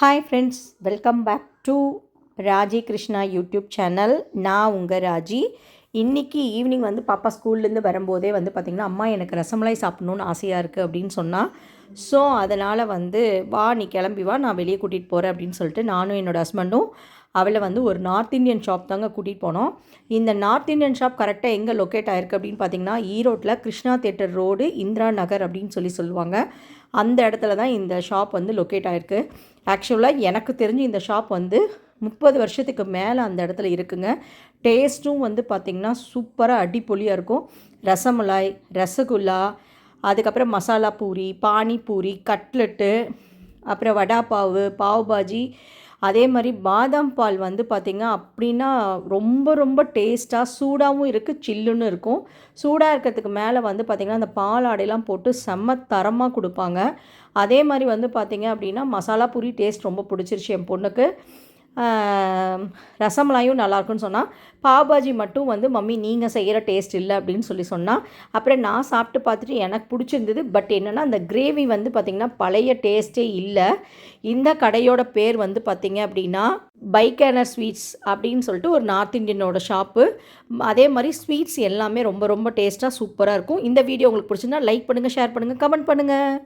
hi friends welcome back to Raji Krishna YouTube channel நான் உங்கள் ராஜி இன்றைக்கி ஈவினிங் வந்து பாப்பா ஸ்கூல்லேருந்து வரும்போதே வந்து பார்த்திங்கன்னா அம்மா எனக்கு ரசமலாய் சாப்பிட்ணுன்னு ஆசையாக இருக்குது அப்படின்னு சொன்னால் ஸோ அதனால் வந்து வா நீ கிளம்பி வா நான் வெளியே கூட்டிகிட்டு போகிறேன் அப்படின்னு சொல்லிட்டு நானும் என்னோடய ஹஸ்பண்டும் அவளை வந்து ஒரு நார்த் இந்தியன் ஷாப் தாங்க கூட்டிகிட்டு போனோம். இந்த நார்த் இந்தியன் ஷாப் கரெக்டாக எங்கே லொக்கேட் ஆயிருக்கு அப்படின்னு பார்த்தீங்கன்னா ஈரோட்டில் கிருஷ்ணா தேட்டர் ரோடு இந்திரா நகர் அப்படின்னு சொல்லி சொல்லுவாங்க. அந்த இடத்துல தான் இந்த ஷாப் வந்து லொக்கேட் ஆகிருக்கு ஆக்சுவலாக எனக்கு தெரிஞ்சு இந்த ஷாப் வந்து முப்பது வருஷத்துக்கு மேலே அந்த இடத்துல இருக்குங்க. டேஸ்ட்டும் வந்து பார்த்திங்கன்னா சூப்பராக அடிப்பொலியாக இருக்கும். ரசமலாய் ரசகுல்லா அதுக்கப்புறம் மசாலா பூரி பானிபூரி கட்லெட்டு அப்புறம் வடா பாவு பாவ் பாஜி அதே மாதிரி பாதாம் பால் வந்து பார்த்திங்க அப்படின்னா ரொம்ப ரொம்ப டேஸ்ட்டாக சூடாகவும் இருக்குது சில்லுன்னு இருக்கும். சூடாக இருக்கிறதுக்கு மேலே வந்து பார்த்திங்கன்னா அந்த பால் ஆடையெல்லாம் போட்டு செம்ம தரமாக கொடுப்பாங்க. அதே மாதிரி வந்து பார்த்திங்க அப்படின்னா மசாலா பூரி டேஸ்ட் ரொம்ப பிடிச்சிருச்சு என் பொண்ணுக்கு. ரசமலாயும் நல்லாயிருக்குன்னு சொன்னால் பாபாஜி மட்டும் வந்து மம்மி நீங்கள் செய்கிற டேஸ்ட் இல்லை அப்படின்னு சொல்லி சொன்னால் அப்புறம் நான் சாப்பிட்டு பார்த்துட்டு எனக்கு பிடிச்சிருந்தது. பட் என்னென்னா அந்த கிரேவி வந்து பார்த்திங்கன்னா பழைய டேஸ்ட்டே இல்லை. இந்த கடையோட பேர் வந்து பார்த்திங்க அப்படின்னா பைக்கேனர் ஸ்வீட்ஸ் அப்படின்னு சொல்லிட்டு ஒரு நார்த் இந்தியனோட ஷாப்பு அதே மாதிரி ஸ்வீட்ஸ் எல்லாமே ரொம்ப ரொம்ப டேஸ்ட்டாக சூப்பராக இருக்கும். இந்த வீடியோ உங்களுக்கு பிடிச்சிருந்தா லைக் பண்ணுங்கள் ஷேர் பண்ணுங்கள் கமெண்ட் பண்ணுங்கள்